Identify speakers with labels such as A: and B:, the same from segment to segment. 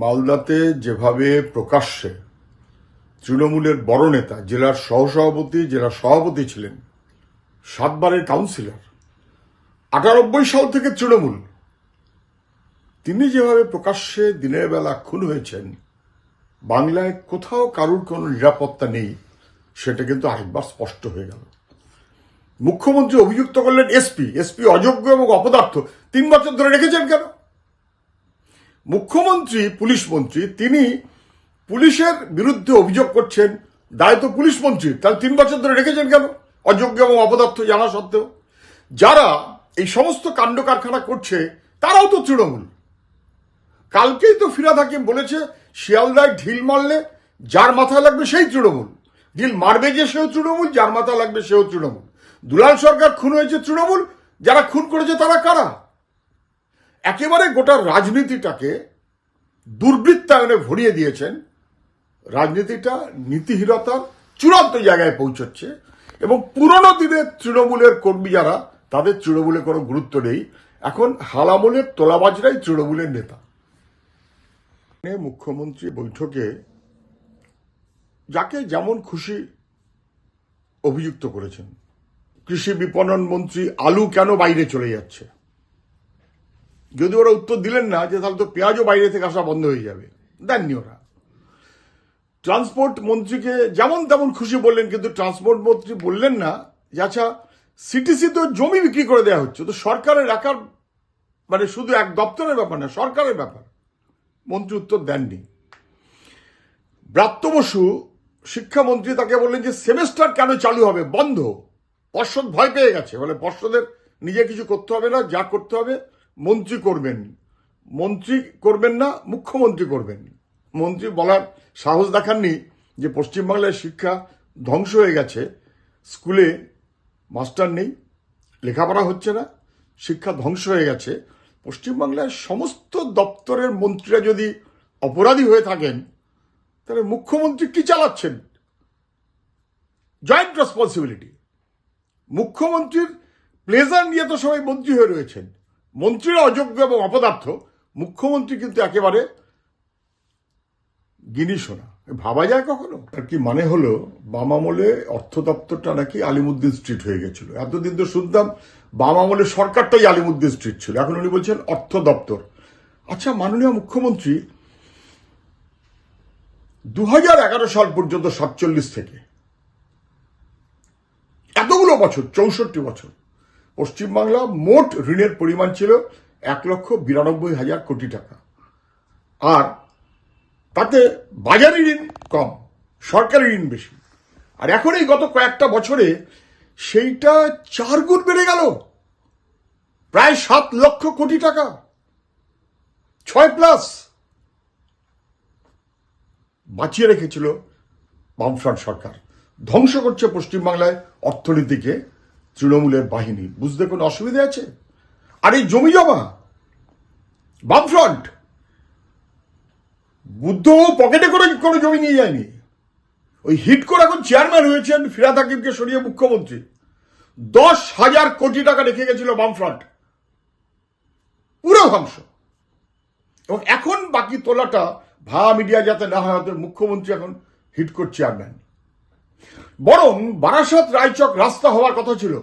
A: মালদাতে যেভাবে প্রকাশ্যে তৃণমূলের বড় নেতা জেলার সহসভাপতি, জেলার সভাপতি ছিলেন, সাতবারের কাউন্সিলর, আটানব্বই সাল থেকে তৃণমূল, তিনি যেভাবে প্রকাশ্যে দিনের বেলা খুন হয়েছেন, বাংলায় কোথাও কারুর কোনো নিরাপত্তা নেই, সেটা কিন্তু আরেকবার স্পষ্ট হয়ে গেল। মুখ্যমন্ত্রী অভিযুক্ত করলেন এসপি এসপি অযোগ্য এবং অপদার্থ, তিন বছর ধরে রেখেছেন কেন? মুখ্যমন্ত্রী, পুলিশ মন্ত্রী, তিনি পুলিশের বিরুদ্ধে অভিযোগ করছেন দায় তো পুলিশ মন্ত্রী তাহলে তিন বছর ধরে রেখেছেন কেন? অযোগ্য এবং অপদার্থ জানা সত্ত্বেও। যারা এই সমস্ত কাণ্ড কারখানা করছে, তারাও তো তৃণমূল। কালকেই তো ফিরাদ হাকিম বলেছে শিয়ালদায় ঢিল মারলে যার মাথায় লাগবে সেই তৃণমূল। ঢিল মারবে যে সেও তৃণমূল, যার মাথায় লাগবে সেও তৃণমূল। দুলাল সরকার খুন হয়েছে তৃণমূল, যারা খুন করেছে তারা কারা? একেবারে গোটা রাজনীতিটাকে দুর্বৃত্তায়নে ভরিয়ে দিয়েছেন। রাজনীতিটা নীতিহীনতার চূড়ান্ত জায়গায় পৌঁছচ্ছে এবং পুরনো দিনের তৃণমূলের কর্মী যারা, তাদের তৃণমূলে কোনো গুরুত্ব নেই। এখন হালামলের তোলাবাজরাই তৃণমূলের নেতা। মুখ্যমন্ত্রী বৈঠকে যাকে যেমন খুশি অভিযুক্ত করেছেন। কৃষি বিপণন মন্ত্রী আলু কেন বাইরে চলে যাচ্ছে? যদি ওরা উত্তর দিলেন না যে তাহলে তো পেঁয়াজও বাইরে থেকে আসা বন্ধ হয়ে যাবে, দেননি ওরা। ট্রান্সপোর্ট মন্ত্রীকে যেমন তেমন খুশি বললেন, কিন্তু ট্রান্সপোর্ট মন্ত্রী বললেন না যে আচ্ছা সিটিসি তো জমি বিক্রি করে দেওয়া হচ্ছে, তো সরকারের একার মানে শুধু এক দপ্তরের ব্যাপার না, সরকারের ব্যাপার। মন্ত্রী উত্তর দেননি। ব্রাত্য বসু, শিক্ষামন্ত্রী তাকে বললেন যে সেমেস্টার কেন চালু হবে? বন্ধ। পর্ষদ ভয় পেয়ে গেছে। বলে পর্ষদের নিজে কিছু করতে হবে না, যা করতে হবে মন্ত্রী করবেন। মন্ত্রী করবেন না, মুখ্যমন্ত্রী করবেন। মন্ত্রী বলার সাহস দেখাননি যে পশ্চিমবাংলার শিক্ষা ধ্বংস হয়ে গেছে, স্কুলে মাস্টার নেই, লেখাপড়া হচ্ছে না, শিক্ষা ধ্বংস হয়ে গেছে। পশ্চিমবাংলার সমস্ত দপ্তরের মন্ত্রীরা যদি অপরাধী হয়ে থাকেন, তাহলে মুখ্যমন্ত্রী কি চালাচ্ছেন? জয়েন্ট রেসপন্সিবিলিটি মুখ্যমন্ত্রীর প্লেজার নিয়ে তো সবাই মন্ত্রী হয়ে রয়েছেন। মন্ত্রীরা অযোগ্য এবং অপদার্থ, মুখ্যমন্ত্রী কিন্তু একেবারে গিনি শোনা ভাবা যায় কখনো? আর কি মানে হলো বাম আমলে অর্থ দপ্তরটা নাকি আলিমুদ্দিন স্ট্রিট হয়ে গেছিল। এতদিন তো শুনতাম বাম আমলে সরকারটাই আলিমুদ্দিন স্ট্রিট ছিল। এখন উনি বলছেন অর্থ দপ্তর আচ্ছা মাননীয় মুখ্যমন্ত্রী দু হাজার এগারো সাল পর্যন্ত সাতচল্লিশ থেকে এতগুলো বছর, চৌষট্টি বছর পশ্চিমবাংলা মোট ঋণের পরিমাণ ছিল এক লক্ষ বিরানব্বই হাজার কোটি টাকা। আর তাতে বাজারি ঋণ কম সরকারি ঋণ বেশি। আর এখন এই গত কয়েকটা বছরে সেইটা চার গুণ বেড়ে গেল। প্রায় সাত লক্ষ কোটি টাকা। ছয় প্লাস বাঁচিয়ে রেখেছিল বামফ্রন্ট সরকার। ধ্বংস করছে পশ্চিমবাংলায় অর্থনীতিকে। তৃণমূলের বাহিনী। বুঝতে কোনো অসুবিধা আছে? আর এই জমি জমা, বামফ্রন্ট, বুদ্ধ পকেটে করে কোনো জমি নিয়ে যায়নি। ওই হিট করে এখন চেয়ারম্যান হয়েছেন ফিরাদ হাকিমকে সরিয়ে মুখ্যমন্ত্রী। দশ হাজার কোটি টাকা রেখে গেছিল বামফ্রন্ট। পুরো ধ্বংস। এবং এখন বাকি তোলাটা ভা মিডিয়া যাতে না হয় মুখ্যমন্ত্রী এখন হিটকোট চেয়ারম্যান। বরং বারাসাত রায়চক রাস্তা হওয়ার কথা ছিল।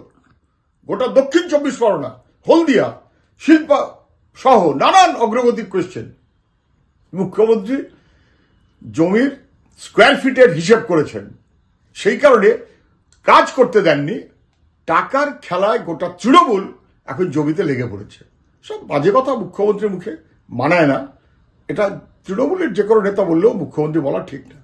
A: গোটা দক্ষিণ চব্বিশ পরগনা, হলদিয়া, শিল্পা সহ নানান অগ্রগতি করেছেন। মুখ্যমন্ত্রী জমির স্কোয়ার ফিটের হিসেব করেছেন। সেই কারণে কাজ করতে দেননি। টাকার খেলায় গোটা তৃণমূল এখন জমিতে লেগে পড়েছে। সব বাজে কথা মুখ্যমন্ত্রীর মুখে মানায় না। এটা তৃণমূলের যে কোনো নেতা বললেও মুখ্যমন্ত্রী বলা ঠিক না।